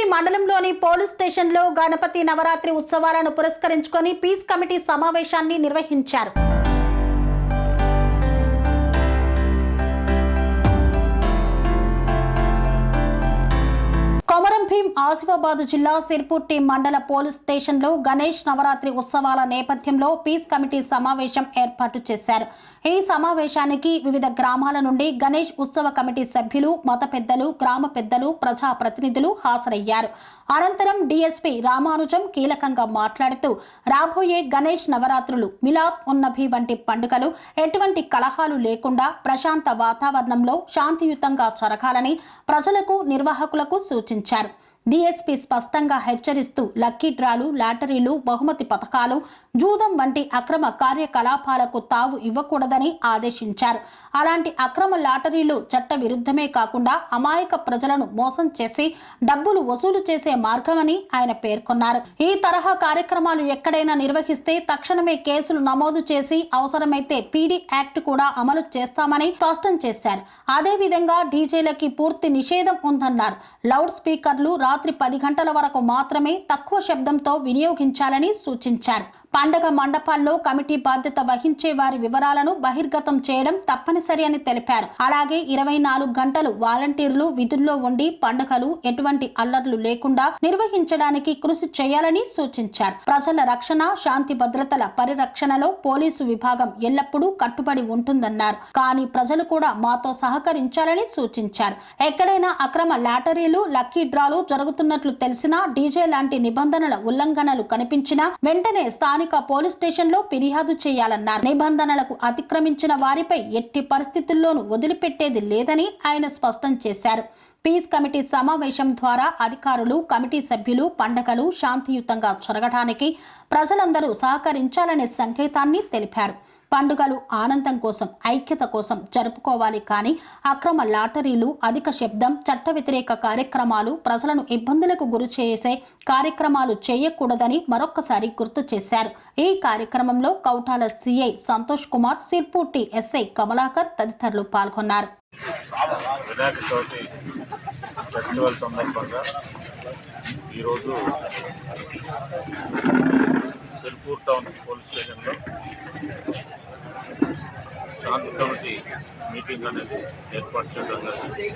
సిర్పుట్టి మండలంలోని పోలీస్ స్టేషన్లో గణపతి నవరాత్రి ఉత్సవాలను పురస్కరించుకొని పీస్ కమిటీ సమావేశాన్ని నిర్వహించారు. ఆసిఫాబాద్ జిల్లా సిర్పుట్టి మండల పోలీస్ స్టేషన్లో గణేష్ నవరాత్రి ఉత్సవాల నేపథ్యంలో పీస్ కమిటీ సమావేశం ఏర్పాటు చేశారు. ఈ సమావేశానికి వివిధ గ్రామాల నుండి గణేష్ ఉత్సవ కమిటీ సభ్యులు మత పెద్దలు గ్రామ పెద్దలు ప్రజా ప్రతినిధులు హాజరయ్యారు. అనంతరం డీఎస్పీ రామానుజం కీలకంగా మాట్లాడుతూ రాబోయే గణేష్ నవరాత్రులు మిలాద్ ఉన్నభి వంటి పండుగలు ఎటువంటి కలహాలు లేకుండా ప్రశాంత వాతావరణంలో శాంతియుతంగా జరగాలని ప్రజలకు నిర్వాహకులకు సూచించారు. డీఎస్పీ స్పష్టంగా హెచ్చరిస్తూ లక్కీ డ్రాలు లాటరీలు బహుమతి పథకాలు జూదం వంటి అక్రమ కార్యకలాపాలకు తావు ఇవ్వకూడదని ఆదేశించారు. అలాంటి అక్రమ లాటరీలు చట్ట విరుద్ధమే కాకుండా అమాయక ప్రజలను మోసం చేసి డబ్బులు వసూలు చేసే మార్గమని ఆయన పేర్కొన్నారు. ఈ తరహా కార్యక్రమాలు ఎక్కడైనా నిర్వహిస్తే తక్షణమే కేసులు నమోదు చేసి అవసరమైతే పీడీ యాక్ట్ కూడా అమలు చేస్తామని స్పష్టం చేశారు. అదేవిధంగా డీజేలకి పూర్తి నిషేధం ఉందన్నారు. లౌడ్ స్పీకర్లు రాత్రి పది గంటల వరకు మాత్రమే తక్కువ శబ్దంతో వినియోగించాలని సూచించారు. పండగ మండపాల్లో కమిటీ బాధ్యత వహించే వారి వివరాలను బహిర్గతం చేయడం తప్పనిసరి అని తెలిపారు. అలాగే ఇరవై నాలుగు గంటలు వాలంటీర్లు విధుల్లో ఉండి పండుగలు ఎటువంటి అల్లర్లు లేకుండా నిర్వహించడానికి కృషి చేయాలని సూచించారు. ప్రజల రక్షణ శాంతి భద్రతల పరిరక్షణలో పోలీసు విభాగం ఎల్లప్పుడూ కట్టుబడి ఉంటుందన్నారు. కానీ ప్రజలు కూడా మాతో సహకరించాలని సూచించారు. ఎక్కడైనా అక్రమ లాటరీలు లక్కీ డ్రాలు జరుగుతున్నట్లు తెలిసినా డీజే లాంటి నిబంధనల ఉల్లంఘనలు కనిపించినా వెంటనే స్థానిక పోలీస్ స్టేషన్లో ఫిర్యాదు చేయాలన్నారు. నిబంధనలకు అతిక్రమించిన వారిపై ఎట్టి పరిస్థితుల్లోనూ వదిలిపెట్టేది లేదని ఆయన స్పష్టం చేశారు. పీస్ కమిటీ సమావేశం ద్వారా అధికారులు కమిటీ సభ్యులు పండగలు శాంతియుతంగా జరగడానికి ప్రజలందరూ సహకరించాలనే సంకేతాన్ని తెలిపారు. పండుగలు ఆనందం కోసం ఐక్యత కోసం జరుపుకోవాలి కానీ అక్రమ లాటరీలు అధిక శబ్దం చట్ట వ్యతిరేక కార్యక్రమాలు ప్రజలను ఇబ్బందులకు గురి చేసే కార్యక్రమాలు చేయకూడదని మరొక్కసారి గుర్తు చేశారు. ఈ కార్యక్రమంలో కౌటాల సిఐ సంతోష్ కుమార్ సిర్పూటి ఎస్ఐ కమలాకర్ తదితరులు పాల్గొన్నారు. వినాయక చవితి ఫెస్టివల్ సందర్భంగా ఈరోజు సెల్పూర్ టౌన్ పోలీస్ స్టేషన్లో. శాంతి కమిటీ మీటింగ్ అనేది ఏర్పాటు చేయడం జరిగింది.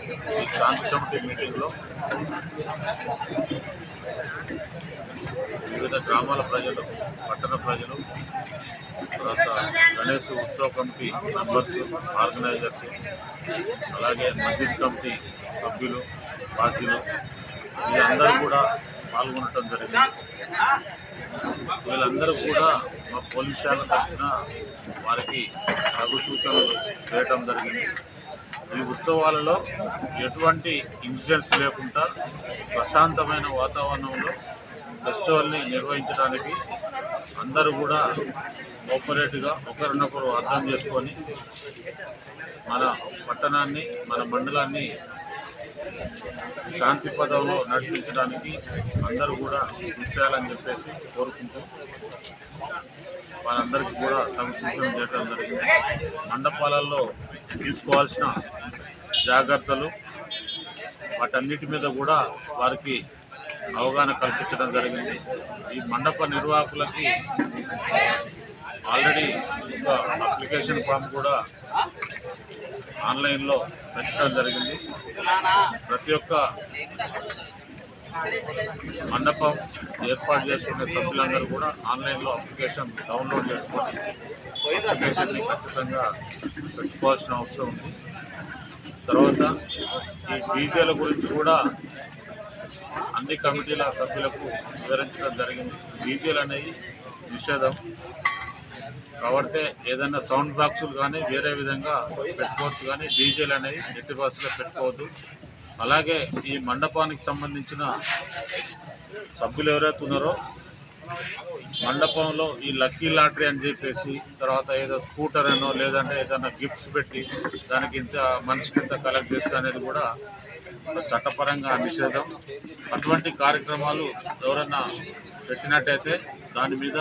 ఈ శాంతి కమిటీ మీటింగ్లో వివిధ గ్రామాల ప్రజలు పట్టణ ప్రజలు తర్వాత గణేష్ ఉత్సవ కమిటీ మెంబర్స్ ఆర్గనైజర్స్ అలాగే మసీద్ కమిటీ సభ్యులు బాధ్యులు వీళ్ళందరూ కూడా పాల్గొనడం జరిగింది. వీళ్ళందరూ కూడా మా పోలీస్ శాఖ తరఫున వారికి తగు సూచనలు చేయటం జరిగింది. ఈ ఉత్సవాలలో ఎటువంటి ఇన్సిడెంట్స్ లేకుండా ప్రశాంతమైన వాతావరణంలో ఫెస్టివల్ని నిర్వహించడానికి అందరూ కూడా కోఆపరేట్గా ఒకరినొకరు అర్థం చేసుకొని మన పట్టణాన్ని మన మండలాన్ని శాంతి పదంలో నడిపించడానికి అందరూ కూడా కృషి చేయాలని చెప్పేసి కోరుకుంటూ వాళ్ళందరికీ కూడా తమ సూచన చేయడం జరిగింది. మండపాలలో తీసుకోవాల్సిన జాగ్రత్తలు వాటన్నిటి మీద కూడా వారికి అవగాహన కల్పించడం జరిగింది. ఈ మండప నిర్వాహకులకి ఆల్రెడీ ఒక అప్లికేషన్ ఫామ్ కూడా ఆన్లైన్లో పెట్టడం జరిగింది. ప్రతి ఒక్క మండపం ఏర్పాటు చేసుకునే సభ్యులందరూ కూడా ఆన్లైన్లో అప్లికేషన్ డౌన్లోడ్ చేసుకొని అప్లికేషన్ని ఖచ్చితంగా పెట్టుకోవాల్సిన అవసరం ఉంది. తర్వాత ఈ డీజేల గురించి కూడా అన్ని కమిటీల సభ్యులకు వివరించడం జరిగింది. డీజేలు అనేవి నిషేధం. కాబట్టి ఏదైనా సౌండ్ బాక్సులు కానీ వేరే విధంగా పెట్టుకోవచ్చు కానీ డీజేలు అనేవి ఎట్టి బస్సులో పెట్టుకోవద్దు. అలాగే ఈ మండపానికి సంబంధించిన సభ్యులు ఎవరైతే ఉన్నారో మండపంలో ఈ లక్కీ లాటరీ అని చెప్పేసి తర్వాత ఏదో స్కూటర్ అనో లేదంటే ఏదైనా గిఫ్ట్స్ పెట్టి దానికి ఇంత మనిషికి ఇంత కలెక్ట్ చేస్తా అనేది కూడా చట్టపరంగా నిషేధం. అటువంటి కార్యక్రమాలు ఎవరైనా పెట్టినట్టయితే దాని మీద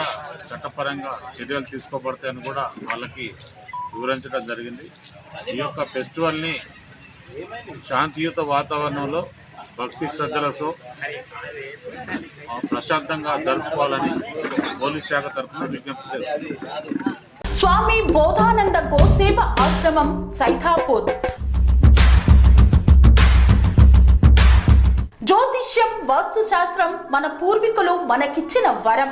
చట్టపరంగా చర్యలు తీసుకోబడతాయని కూడా వాళ్ళకి వివరించడం జరిగింది. ఈ యొక్క ఫెస్టివల్ని శాంతియుత వాతావరణంలో భక్తి శ్రద్ధలతో ప్రశాంతంగా జరుపుకోవాలని పోలీస్ శాఖ తరఫున విజ్ఞప్తి చేస్తుంది. స్వామి బోధానంద గోసేవ ఆశ్రమం సైథాపూర్ జ్యోతిష్యం వాస్తుశాస్త్రం మన పూర్వీకులు మనకిచ్చిన వరం.